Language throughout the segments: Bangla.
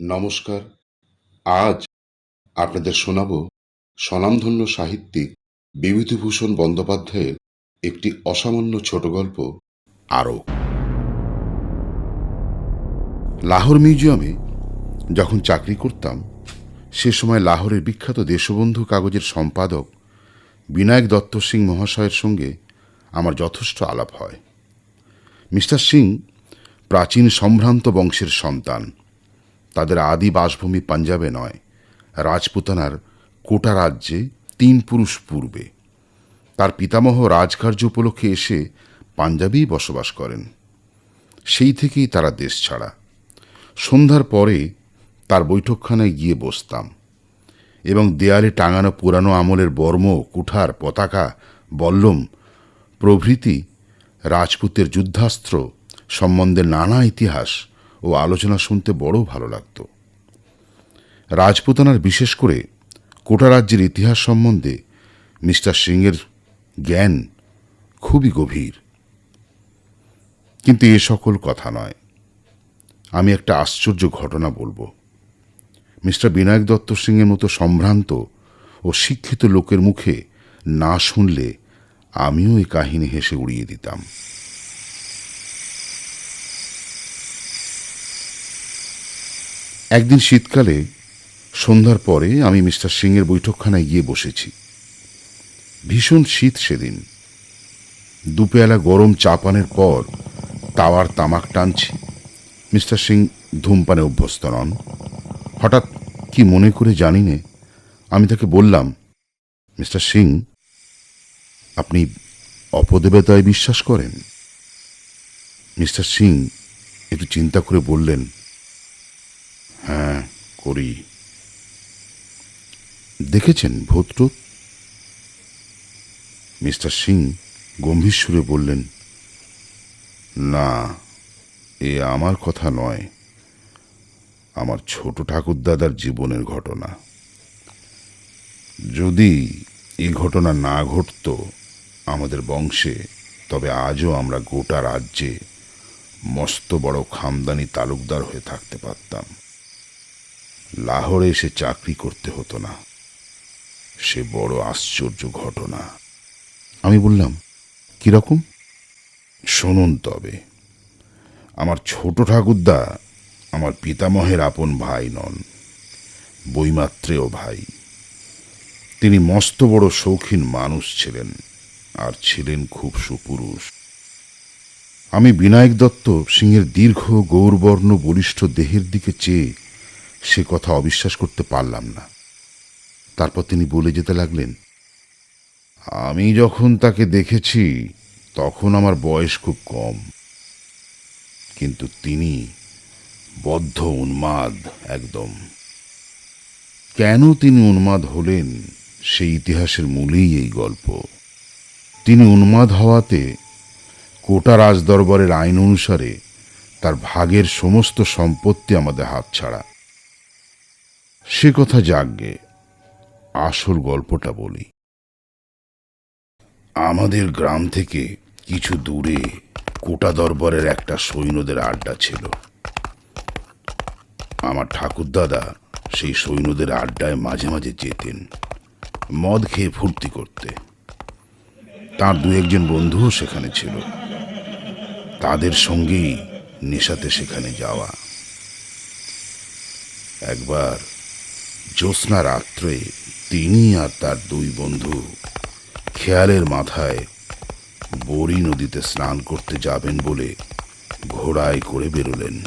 নমস্কার। আজ আপনাদের শোনাব স্বনামধন্য সাহিত্যিক বিভূতিভূষণ বন্দ্যোপাধ্যায়ের একটি অসামান্য ছোট গল্প, আরও। লাহোর মিউজিয়ামে যখন চাকরি করতাম, সে সময় লাহোরের বিখ্যাত দেশবন্ধু কাগজের সম্পাদক বিনায়ক দত্ত সিং মহাশয়ের সঙ্গে আমার যথেষ্ট আলাপ হয়। মিস্টার সিং প্রাচীন সম্ভ্রান্ত বংশের সন্তান। তাদের আদি বাসভূমি পাঞ্জাবে নয়। রাজপুতানার কোটা রাজ্যে তিন পুরুষ পূর্বে। তার পিতামহ রাজকার্য উপলক্ষে এসে পাঞ্জাবেই বসবাস করেন। সেই থেকেই তারা দেশ ছাড়া। সন্ধ্যার পরে তার বৈঠকখানায় গিয়ে বসতাম এবং দেয়ালে টাঙানো পুরানো আমলের বর্ম কুঠার পতাকা, বল্লম, প্রভৃতি রাজপুতের যুদ্ধাস্ত্র সম্বন্ধে নানা ইতিহাস ও আলোচনা শুনতে বড় ভালো লাগত। রাজপুতানার বিশেষ করে কোটা রাজ্যের ইতিহাস সম্বন্ধে মিস্টার সিংয়ের জ্ঞান খুবই গভীর। কিন্তু এ সকল কথা নয়। আমি একটা আশ্চর্য ঘটনা বলব। মিস্টার বিনায়ক দত্ত সিংয়ের মতো সম্ভ্রান্ত ও শিক্ষিত লোকের মুখে না শুনলে আমিও এই কাহিনী হেসে উড়িয়ে দিতাম। একদিন শীতকালে, সন্ধ্যার পরে আমি মিস্টার সিংয়ের বৈঠকখানায় গিয়ে বসেছি। ভীষণ শীত সেদিন। দুপেয়ালা গরম চা পানের পর তাওয়ার তামাক টানছি। মিস্টার সিং ধূমপানে অভ্যস্ত নন। হঠাৎ কি মনে করে জানি নে, আমি তাকে বললাম মিস্টার সিং, আপনি অপদেবতায় বিশ্বাস করেন? মিস্টার সিং একটু চিন্তা করে বললেন করি। দেখেছেন ভূতটুত মিস্টার সিং গম্ভীর সুরে বললেন, না, এ আমার কথা নয়। আমার ছোট ঠাকুরদাদার জীবনের ঘটনা। যদি এই ঘটনা না ঘটত আমাদের বংশে, তবে আজও আমরা গোটা রাজ্যে মস্ত বড় খামদানি তালুকদার হয়ে থাকতে পারতাম। লাহোরে এসে চাকরি করতে হতো না। সে বড় আশ্চর্য ঘটনা। আমি বললাম কীরকম শুনুন তবে, আমার ছোট ঠাকুরদা আমার পিতামহের আপন ভাই নন বইমাত্রেও ভাই। তিনি মস্ত বড় শৌখিন মানুষ ছিলেন আর ছিলেন খুব সুপুরুষ। আমি বিনায়ক দত্ত সিংহের দীর্ঘ, গৌরবর্ণ, বলিষ্ঠ দেহের দিকে চেয়ে সে কথা অবিশ্বাস করতে পারলাম না। তারপর তিনি বলে যেতে লাগলেন, আমি যখন তাকে দেখেছি, তখন আমার বয়স খুব কম। কিন্তু তিনি বদ্ধ উন্মাদ একদম। কেন তিনি উন্মাদ হলেন সেই ইতিহাসের মূলেই এই গল্প। তিনি উন্মাদ হওয়াতে কোটা রাজদরবারের আইন অনুসারে তার ভাগের সমস্ত সম্পত্তি আমাদের হাতছাড়া। সে কথা যাকগে আসল গল্পটা বলি। আমাদের গ্রাম থেকে কিছু দূরে কোটা দরবারের একটা সৈন্যদের আড্ডা ছিল। আমার ঠাকুরদাদা সেই সৈন্যদের আড্ডায় মাঝে মাঝে যেতেন, মদ খেয়ে ফুর্তি করতে। তার দু একজন বন্ধুও সেখানে ছিল। তাদের সঙ্গেই নেশাতে সেখানে যাওয়া। একবার জ্যোৎস্না রাত্রে তিনি আর তার দুই বন্ধু খেয়ালের মাথায় বড়ি নদীতে স্নান করতে যাবেন বলে ঘোড়ায় করে বেরোলেন।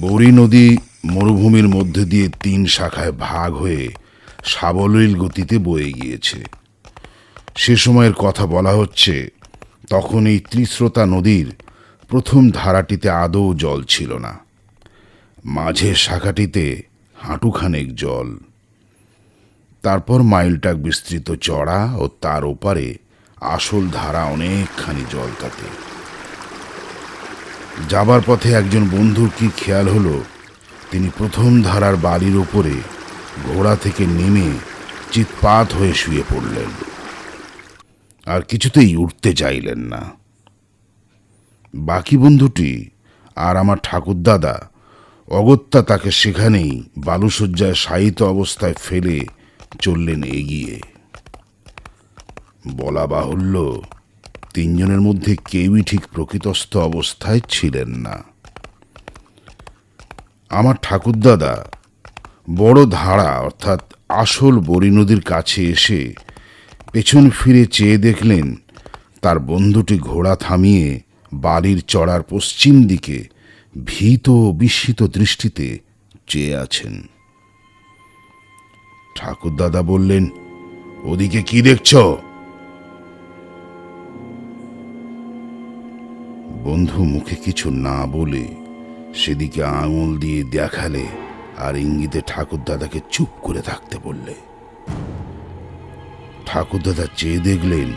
বড়ি নদী মরুভূমির মধ্যে দিয়ে তিন শাখায় ভাগ হয়ে সাবলীল গতিতে বয়ে গিয়েছে। সে সময়ের কথা বলা হচ্ছে, তখন এই ত্রিস্রোতা নদীর প্রথম ধারাটিতে আদৌ জল ছিল না। মাঝের শাখাটিতে হাঁটুখানেক জল। তারপর মাইলটাক বিস্তৃত চড়া ও তার ওপারে আসল ধারা অনেকখানি জল তাতে। যাবার পথে একজন বন্ধুর কি খেয়াল হলো, তিনি প্রথম ধারার বালির ওপরে ঘোড়া থেকে নেমে চিৎপাত হয়ে শুয়ে পড়লেন। আর কিছুতেই উঠতে চাইলেন না। বাকি বন্ধুটি আর আমার ঠাকুরদাদা অগত্যা তাকে সেখানেই বালুসজ্জায় শায়িত অবস্থায় ফেলে চললেন এগিয়ে। বলা বাহুল্য, তিনজনের মধ্যে কেউই ঠিক প্রকৃতস্থ অবস্থায় ছিলেন না। আমার ঠাকুরদাদা বড় ধারা, অর্থাৎ আসল বড়ি নদীর কাছে এসে পেছন ফিরে চেয়ে দেখলেন, তার বন্ধুটি ঘোড়া থামিয়ে বাড়ির চড়ার পশ্চিম দিকে ভীত বিস্মিত দৃষ্টিতে চেয়ে আছেন। ঠাকুরদাদা বললেন, ওদিকে কি দেখছ? বন্ধু মুখে কিছু না বলে সেদিকে আঙুল দিয়ে দেখালে আর ইঙ্গিতে ঠাকুরদাদাকে চুপ করে থাকতে বললে। ঠাকুরদাদা চেয়ে দেখলেন,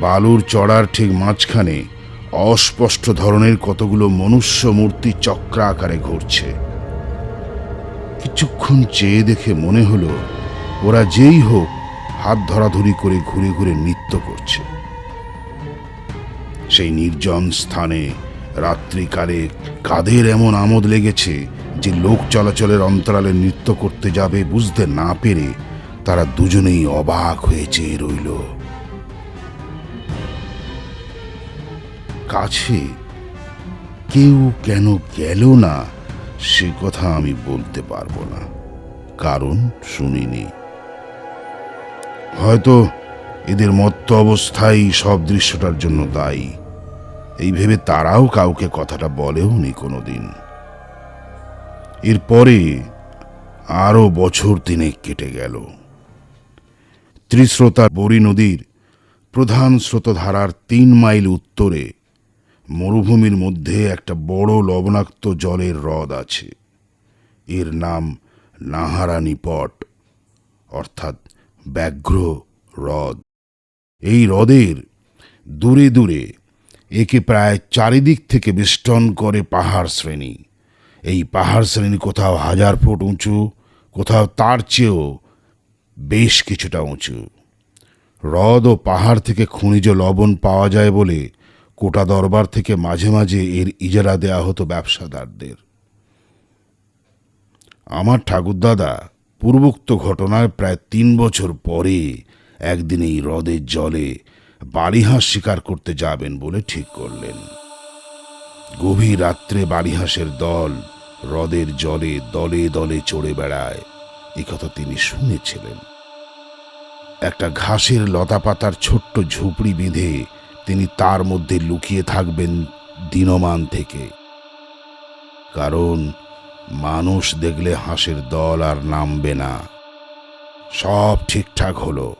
বালুর চড়ার ঠিক মাঝখানে অস্পষ্ট ধরনের কতগুলো মনুষ্য মূর্তি চক্র আকারে ঘুরছে। কিছুক্ষণ চেয়ে দেখে মনে হলো, ওরা যেই হোক, হাত ধরাধরি করে ঘুরে ঘুরে নৃত্য করছে। সেই নির্জন স্থানে রাত্রিকালে কাদের এমন আমোদ লেগেছে যে লোক চলাচলের অন্তরালে নৃত্য করতে যাবে বুঝতে না পেরে তারা দুজনেই অবাক হয়ে চেয়ে রইল। কাছে কেউ কেন গেল না, সে কথা আমি বলতে পারব না। কারণ শুনিনি। হয়তো এদের মত্ত অবস্থাই সব দৃশ্যটার জন্য দায়ী। এই ভেবে তারাও কাউকে কথাটা বলেও নি কোনোদিন। এরপরে আরও বছর তিনেক কেটে গেল। ত্রিস্রোতা বড়ি নদীর প্রধান স্রোতধারার তিন মাইল উত্তরে মরুভূমির মধ্যে একটা বড় লবণাক্ত জলের হ্রদ আছে। এর নাম নাহারানি পট, অর্থাৎ ব্যাঘ্র হ্রদ। এই হ্রদের দূরে দূরে একে প্রায় চারিদিক থেকে বেষ্টন করে পাহাড় শ্রেণি। এই পাহাড় শ্রেণি কোথাও হাজার ফুট উঁচু, কোথাও তার চেয়েও বেশ কিছুটা উঁচু। হ্রদ ও পাহাড় থেকে খনিজ লবণ পাওয়া যায় বলে কোটা দরবার থেকে মাঝে মাঝে এর ইজারা দেয়া হতো ব্যবসাদারদের। আমার ঠাকুরদাদা পূর্বোক্ত ঘটনার প্রায় তিন বছর পরে একদিন এই হ্রদের জলে বালিহাঁস শিকার করতে যাবেন বলে ঠিক করলেন। গভীর রাত্রে বালিহাঁসের দল হ্রদের জলে দলে দলে চড়ে বেড়ায়। একথা তিনি শুনেছিলেন। একটা ঘাসের লতাপাতার ছোট্ট ঝুপড়ি বেঁধে তিনি তার মধ্যে লুকিয়ে থাকবেন দিনমান থেকে। কারণ মানুষ দেখলে হাঁসের দল আর নামবে না। সব ঠিকঠাক হলো।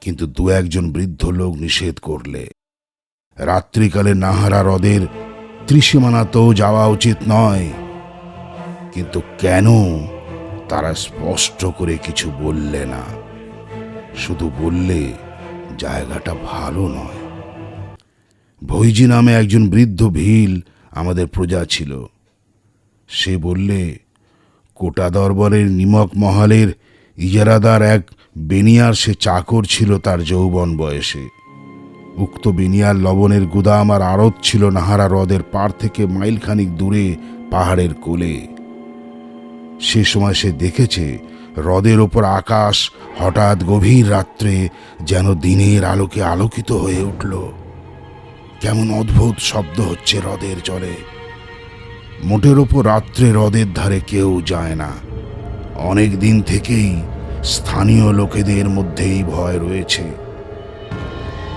কিন্তু দু একজন বৃদ্ধ লোক নিষেধ করলে। রাত্রিকালে নাহারা হ্রদের ত্রিসীমানাতেও যাওয়া উচিত নয়। কিন্তু কেন? তারা স্পষ্ট করে কিছু বললে না। শুধু বললে জায়গাটা ভালো নয়। ভৈজি নামে একজন বৃদ্ধ ভিল আমাদের প্রজা ছিল। সে বললে, কোটা দরবারের নিমক মহালের ইজারাদার এক বেনিয়ার সে চাকর ছিল তার যৌবন বয়সে। উক্ত বেনিয়ার লবণের গুদাম আর আড়ত ছিল নাহারা হ্রদের পার থেকে মাইলখানিক দূরে পাহাড়ের কোলে। সে সময় সে দেখেছে, হ্রদের ওপর আকাশ হঠাৎ গভীর রাত্রে যেন দিনের আলোকে আলোকিত হয়ে উঠল। কেমন অদ্ভুত শব্দ হচ্ছে হ্রদের জলে। মোটের ওপর রাত্রে হ্রদের ধারে কেউ যায় না। অনেক দিন থেকেই স্থানীয় লোকেদের মধ্যেই ভয় রয়েছে।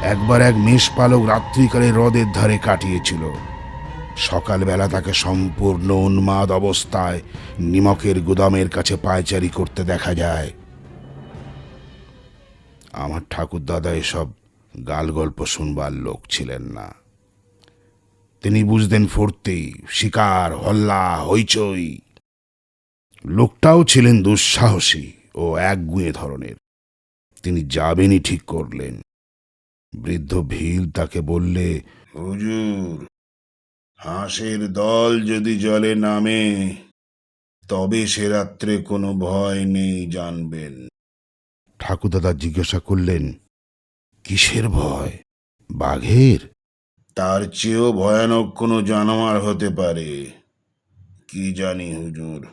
একবার এক মেষপালক রাত্রিকালে হ্রদের ধারে কাটিয়েছিল। সকালবেলা তাকে সম্পূর্ণ উন্মাদ অবস্থায় নিমকের গুদামের কাছে পায়চারি করতে দেখা যায়। আমার ঠাকুরদাদা এসব গাল গল্প শুনবার লোক ছিলেন না। তিনি বুঝতেন ফুর্তি শিকার হল্লা হইচই। লোকটাও ছিলেন দুঃসাহসী ও একগুঁয়ে ধরনের। তিনি যাবেনই ঠিক করলেন। বৃদ্ধ ভিল তাকে বললে হুজুর হাঁসের দল যদি জলে নামে তবে সে রাত্রে কোনো ভয় নেই জানবেন। ঠাকুরদাদা জিজ্ঞাসা করলেন কিসের ভয়? বাঘের? তার চেয়েও ভয়ানক কোনো জানোয়ার হতে পারে। কি জানি হুজুর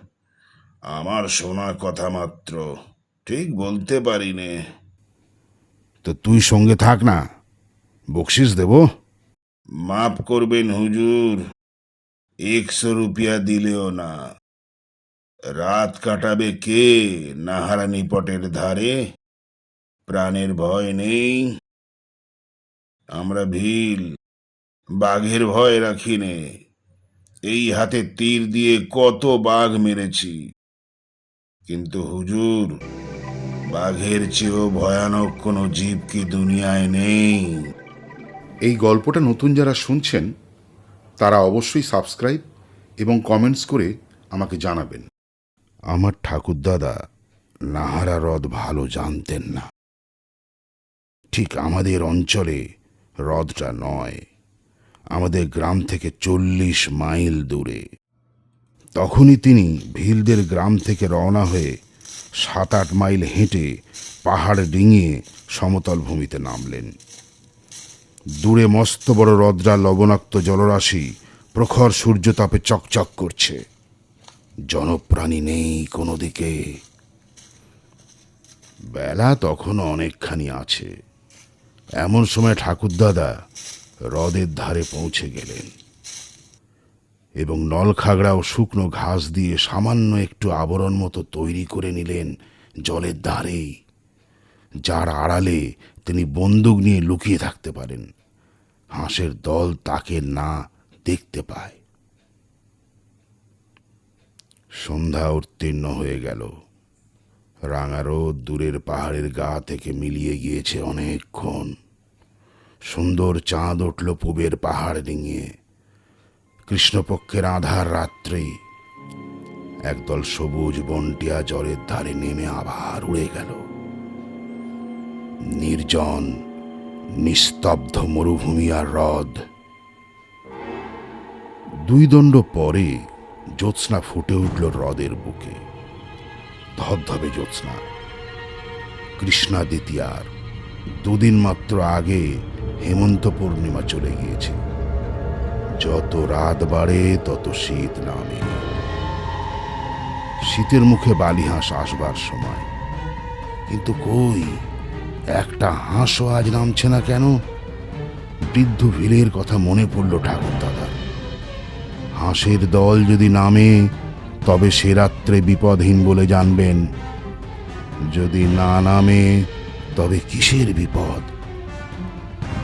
আমার শোনা কথা মাত্র। ঠিক বলতে পারি নে তো তুই সঙ্গে থাক না বকশিস দেব। মাফ করবেন হুজুর একশো রুপিয়া দিলেও না। রাত কাটাবে কে নাহারা নিপটের ধারে? প্রাণের ভয় নেই। আমরা ভিল বাঘের ভয় রাখিনে এই হাতে তীর দিয়ে কত বাঘ মেরেছি। কিন্তু হুজুর বাঘের চেয়েও ভয়ানক কোনো জীব কি দুনিয়ায় নেই। এই গল্পটা নতুন যারা শুনছেন তারা অবশ্যই সাবস্ক্রাইব এবং কমেন্টস করে আমাকে জানাবেন। আমার ঠাকুরদাদা নাহারা হ্রদ ভালো জানতেন না। ঠিক আমাদের অঞ্চলে হ্রদটা নয়, আমাদের গ্রাম থেকে চল্লিশ মাইল দূরে। তখনই তিনি ভিলদের গ্রাম থেকে রওনা হয়ে সাত আট মাইল হেঁটে পাহাড় ডিঙিয়ে সমতল ভূমিতে নামলেন। দূরে মস্ত বড় রদ্রা লবণাক্ত জলরাশি, প্রখর সূর্যতাপে চকচক করছে। জনপ্রাণী নেই কোনো দিকে। বেলা তখনও অনেকখানি আছে। এমন সময় ঠাকুরদাদা হ্রদের ধারে পৌঁছে গেলেন এবং নলখাগড়া ও শুকনো ঘাস দিয়ে সামান্য একটু আবরণ মতো তৈরি করে নিলেন জলের ধারেই, যার আড়ালে তিনি বন্দুক নিয়ে লুকিয়ে থাকতে পারেন। হাঁসের দল তাকে না দেখতে পায়। সন্ধ্যা উত্তীর্ণ হয়ে গেল। রাঙা রোদ দূরের পাহাড়ের গা থেকে মিলিয়ে গিয়েছে অনেকক্ষণ। সুন্দর চাঁদ উঠল পূবের পাহাড় ডিঙিয়ে। কৃষ্ণপক্ষের আধার রাত্রি। একদল সবুজ বন্টিয়া জলের ধারে নেমে আবার উড়ে গেল। নির্জন, নিস্তব্ধ মরুভূমি আর হ্রদ। দুই দণ্ড পরে জ্যোৎস্না ফুটে উঠল হ্রদের বুকে। ধবধবে জ্যোৎস্না। কৃষ্ণা দ্বিতীয়ার দুদিন মাত্র আগে হেমন্ত পূর্ণিমা চলে গিয়েছে। যত রাত বাড়ে, তত শীত নামে। শীতের মুখে বালি হাঁস আসবার সময়। কিন্তু কই, একটা হাঁসও আজ নামছে না কেন? বৃদ্ধ ভিলের কথা মনে পড়ল ঠাকুর দাদার হাঁসের দল যদি নামে তবে সে রাত্রে বিপদহীন বলে জানবেন। যদি না নামে, তবে কিসের বিপদ?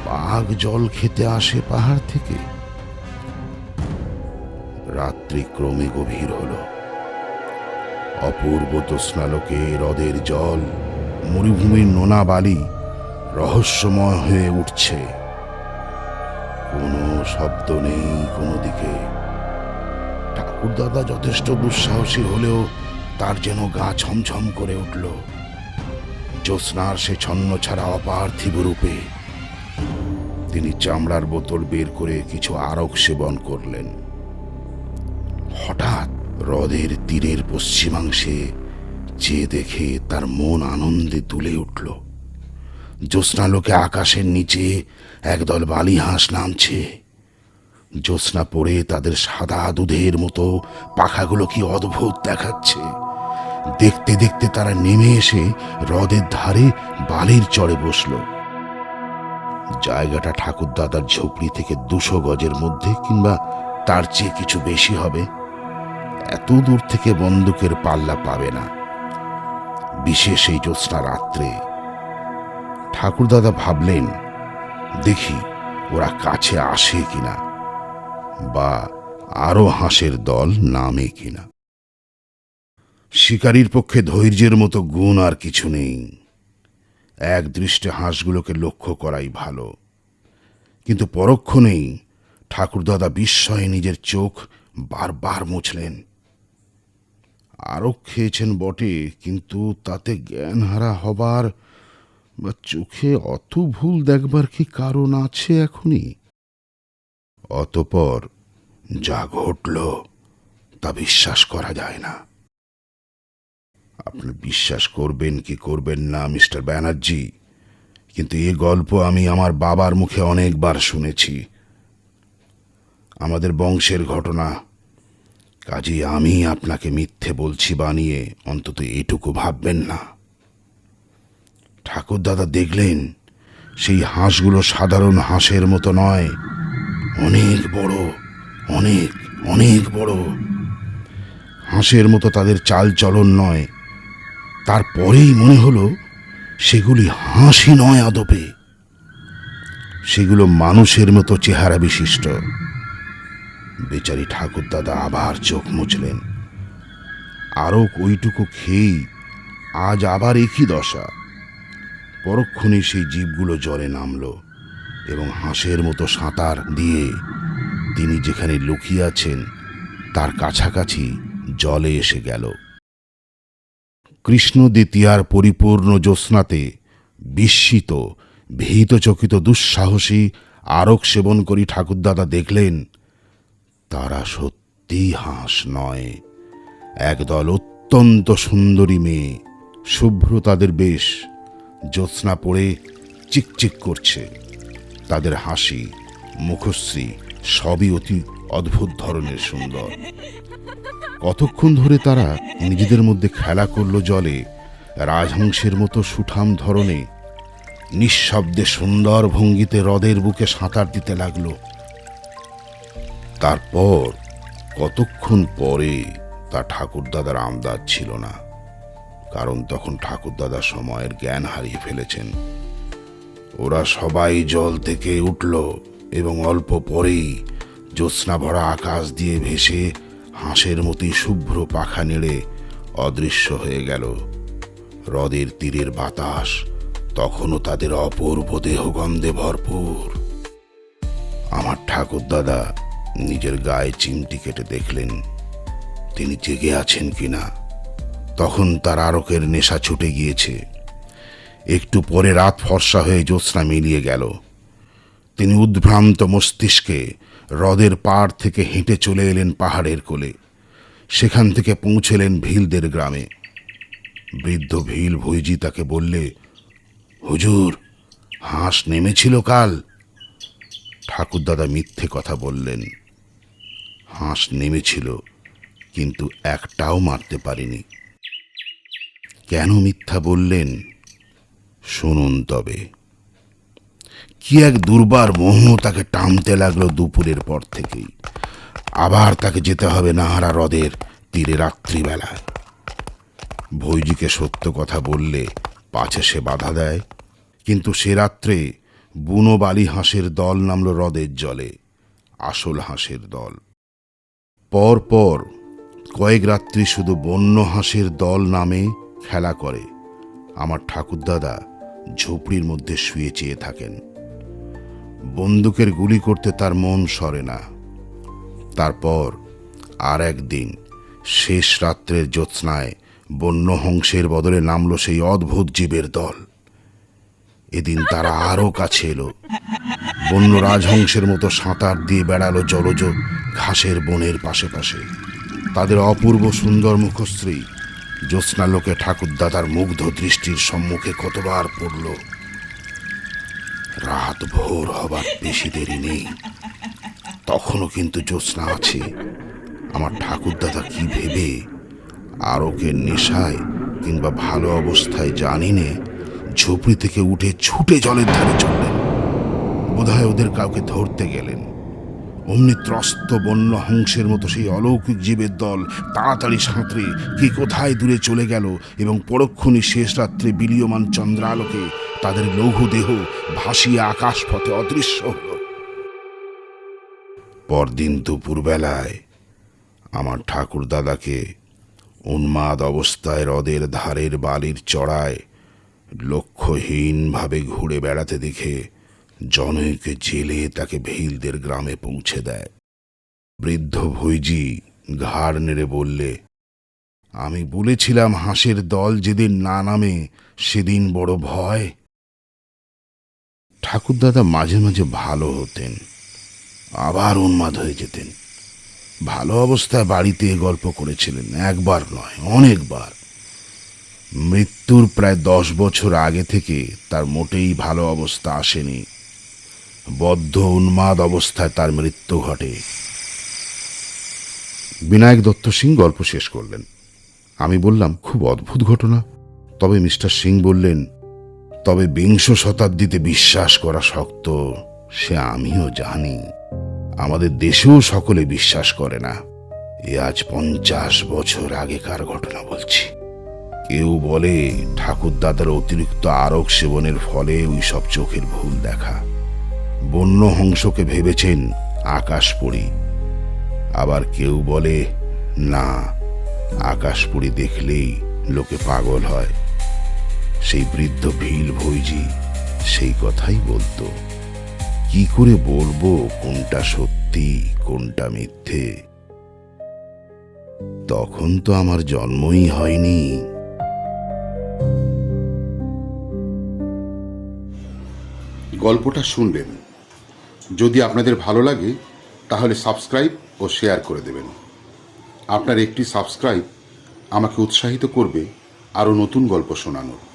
বাঘ জল খেতে আসে পাহাড় থেকে। রাত্রি ক্রমে গভীর হল। অপূর্ব তোষ্ণালোকে হ্রদের জল, মরুভূমির নোনা বালি রহস্যময় হয়ে উঠছে। কোনো শব্দ নেই, কোনো দিকে। ঠাকুরদাদা যথেষ্ট দুঃসাহসী হলেও তার যেন গা ছমছম করে উঠল। জ্যোৎস্নার সে ছন্ন ছাড়া অপার্থিব রূপে তিনি চামড়ার বোতল বের করে কিছু আরক সেবন করলেন। হঠাৎ হ্রদের তীরের পশ্চিমাংশে চেয়ে দেখে তার মন আনন্দে তুলে উঠল। জ্যোৎস্নালোকে আকাশের নিচে একদল বালি হাঁস নামছে। জ্যোৎস্না পড়ে তাদের সাদা দুধের মতো পাখাগুলো কি অদ্ভুত দেখাচ্ছে। দেখতে দেখতে তারা নেমে এসে হ্রদের ধারে বালির চড়ে বসল। জায়গাটা ঠাকুরদাদার ঝুপড়ি থেকে দুশো গজের মধ্যে কিংবা তার চেয়ে কিছু বেশি হবে। এত দূর থেকে বন্দুকের পাল্লা পাবে না। বিশেষ এই জ্যোৎস্না রাত্রে। ঠাকুরদাদা ভাবলেন, দেখি ওরা কাছে আসে কিনা। বা আরও হাঁসের দল নামে কিনা। শিকারীর পক্ষে ধৈর্যের মতো গুণ আর কিছু নেই। এক দৃষ্টে হাঁসগুলোকে লক্ষ্য করাই ভালো। কিন্তু পরক্ষণেই ঠাকুরদাদা বিস্ময়ে নিজের চোখ বারবার মুছলেন। আরও খেয়েছেন বটে, কিন্তু তাতে জ্ঞানহারা হবার বা চোখে অত ভুল দেখবার কি কারণ আছে এখনই? অতপর যা ঘটল তা বিশ্বাস করা যায় না। আপনি বিশ্বাস করবেন কি করবেন না, মিস্টার ব্যানার্জি, কিন্তু এ গল্প আমি আমার বাবার মুখে অনেকবার শুনেছি। আমাদের বংশের ঘটনা কাজে আমি আপনাকে মিথ্যে বলছি বানিয়ে অন্তত এটুকু ভাববেন না। ঠাকুরদাদা দেখলেন সেই হাঁসগুলো সাধারণ হাঁসের মতো নয় অনেক বড়, অনেক অনেক বড়। হাঁসের মতো তাদের চাল চলন নয়। তারপরেই মনে হলো, সেগুলি হাঁসই নয় আদপে। সেগুলো মানুষের মতো চেহারা বিশিষ্ট। বেচারি ঠাকুরদাদা আবার চোখ মুছলেন। আরও ওইটুকু খেয়েই আজ আবার একই দশা। পরক্ষণে সেই জীবগুলো জলে নামলো। এবং হাঁসের মতো সাঁতার দিয়ে তিনি যেখানে লুকিয়ে আছেন, তার কাছাকাছি জলে এসে গেল। কৃষ্ণ দ্বিতীয়ার পরিপূর্ণ জ্যোৎস্নাতে বিস্মিত, ভীতচকিত, দুঃসাহসী আরক সেবন করি ঠাকুরদাদা দেখলেন, তারা সত্যিই হাঁস নয়। একদল অত্যন্ত সুন্দরী মেয়ে, শুভ্র তাদের বেশ, জ্যোৎস্না পড়ে চিকচিক করছে। তাদের হাসি, মুখশ্রী সবই অতি অদ্ভুত ধরনের সুন্দর। কতক্ষণ ধরে তারা নিজেদের মধ্যে খেলা করল জলে, রাজহংসের মতো সুঠাম ধরনে, নিঃশব্দে সুন্দর ভঙ্গিতে হ্রদের বুকে সাঁতার দিতে লাগল। তারপর কতক্ষণ পরে তা ঠাকুরদাদার আমদাদ ছিল না, কারণ তখন ঠাকুরদাদা সময়ের জ্ঞান হারিয়ে ফেলেছেন। ওরা সবাই জল থেকে উঠল এবং অল্প পরেই জ্যোৎস্না ভরা আকাশ দিয়ে ভেসে হাঁসের মতোই শুভ্র পাখা নেড়ে অদৃশ্য হয়ে গেল। হ্রদের তীরের বাতাস তখনও তাদের অপূর্ব দেহগন্ধে ভরপুর। আমার ঠাকুরদাদা নিজের গায়ে চিমটি কেটে দেখলেন, তিনি জেগে আছেন কিনা। তখন তার আরকের নেশা ছুটে গিয়েছে। একটু পরে রাত ফর্সা হয়ে জ্যোৎস্না মিলিয়ে গেল। তিনি উদ্ভ্রান্ত মস্তিষ্কে হ্রদের পাড় থেকে হেঁটে চলে এলেন পাহাড়ের কোলে। সেখান থেকে পৌঁছলেন ভিলদের গ্রামে। বৃদ্ধ ভিল ভৈজি তাকে বললে, হুজুর, হাঁস নেমেছিল কাল? ঠাকুরদাদা মিথ্যে কথা বললেন, হাঁস নেমেছিল, কিন্তু একটাও মারতে পারিনি। কেন মিথ্যা বললেন? শুনুন তবে। কি এক দুর্বার মোহ তাকে টানতে লাগল দুপুরের পর থেকেই। আবার তাকে যেতে হবে নাহারা হ্রদের তীরে রাত্রিবেলায়। ভৈজিকে সত্য কথা বললে পাছে সে বাধা দেয়। কিন্তু সে রাত্রে বুনো বালি হাঁসের দল নামল হ্রদের জলে, আসল হাঁসের দল। পর পর কয়েক রাত্রি শুধু বন্য হাঁসের দল নামে খেলা করে। আমার ঠাকুরদাদা ঝুপড়ির মধ্যে শুয়ে চেয়ে থাকেন। বন্দুকের গুলি করতে তার মন সরে না। তারপর আর একদিন শেষ রাত্রের জ্যোৎস্নায় বন্য হংসের বদলে নামলো সেই অদ্ভুত জীবের দল। এদিন তারা আরও কাছে এলো। বন্য রাজহংসের মতো সাঁতার দিয়ে বেড়ালো জলজ ঘাসের বনের পাশে পাশে। তাদের অপূর্ব সুন্দর মুখশ্রী জ্যোৎস্নালোকে ঠাকুরদাদার মুগ্ধ দৃষ্টির সম্মুখে কতবার পড়ল, রাত ভোর হবার বেশি দেরি নেই। তখনও কিন্তু জ্যোৎস্না আছে। আমার ঠাকুরদাদা কি ভেবে আরকের নেশায় কিংবা ভালো অবস্থায় জানি নে ঝুপড়ি থেকে উঠে ছুটে জলের ধারে চললেন বোধহয় ওদের কাউকে ধরতে গেলেন। অমনি ত্রস্ত বন্য হংসের মতো সেই অলৌকিক জীবের দল তাড়াতাড়ি সাঁতরে কি কোথায় দূরে চলে গেল এবং পরক্ষণই শেষ রাত্রে বিলীয়মান চন্দ্রালোকে তাদের লৌহ দেহ ভাসিয়ে আকাশ পথে অদৃশ্য হল। পরদিন দুপুরবেলায় আমার ঠাকুর দাদাকে উন্মাদ অবস্থায় হ্রদের ধারের বালির চড়ায় লক্ষ্যহীনভাবে ঘুরে বেড়াতে দেখে জনৈক জেলে তাকে ভেইলদের গ্রামে পৌঁছে দেয়। বৃদ্ধ ভৈজি ঘাড় নেড়ে বললে, আমি বলেছিলাম হাঁসের দল যেদিন না নামে, সেদিন বড় ভয়। ঠাকুরদাদা মাঝে মাঝে ভালো হতেন, আবার উন্মাদ হয়ে যেতেন। ভালো অবস্থায় বাড়িতে গল্প করেছিলেন, একবার নয়, অনেকবার। মৃত্যুর প্রায় দশ বছর আগে থেকে তার মোটেই ভালো অবস্থা আসেনি। বদ্ধ উন্মাদ অবস্থায় তার মৃত্যু ঘটে। বিনায়ক দত্ত সিং গল্প শেষ করলেন। আমি বললাম, খুব অদ্ভুত ঘটনা। তবে মিস্টার সিং বললেন, তবে বিংশ শতাব্দীতে বিশ্বাস করা শক্ত, সে আমিও জানি। আমাদের দেশেও সকলে বিশ্বাস করে না। এ আজ পঞ্চাশ বছর আগেকার ঘটনা বলছি। কেউ বলে, ঠাকুরদাদার অতিরিক্ত আরক সেবনের ফলে ওই সব চোখের ভুল দেখা। বন্য হংসকে ভেবেছেন আকাশপুরী। আবার কেউ বলে, না, আকাশপুরী দেখলেই লোকে পাগল হয়। সেই বৃদ্ধ ভিল ভৈজি সেই কথাই বলতো। কি করে বলব, কোনটা সত্যি, কোনটা মিথ্যে? তখন তো আমার জন্মই হয়নি। গল্পটা শুনলেন। যদি আপনাদের ভালো লাগে, তাহলে সাবস্ক্রাইব ও শেয়ার করে দেবেন। আপনার একটি সাবস্ক্রাইব আমাকে উৎসাহিত করবে আরও নতুন গল্প শোনানোর।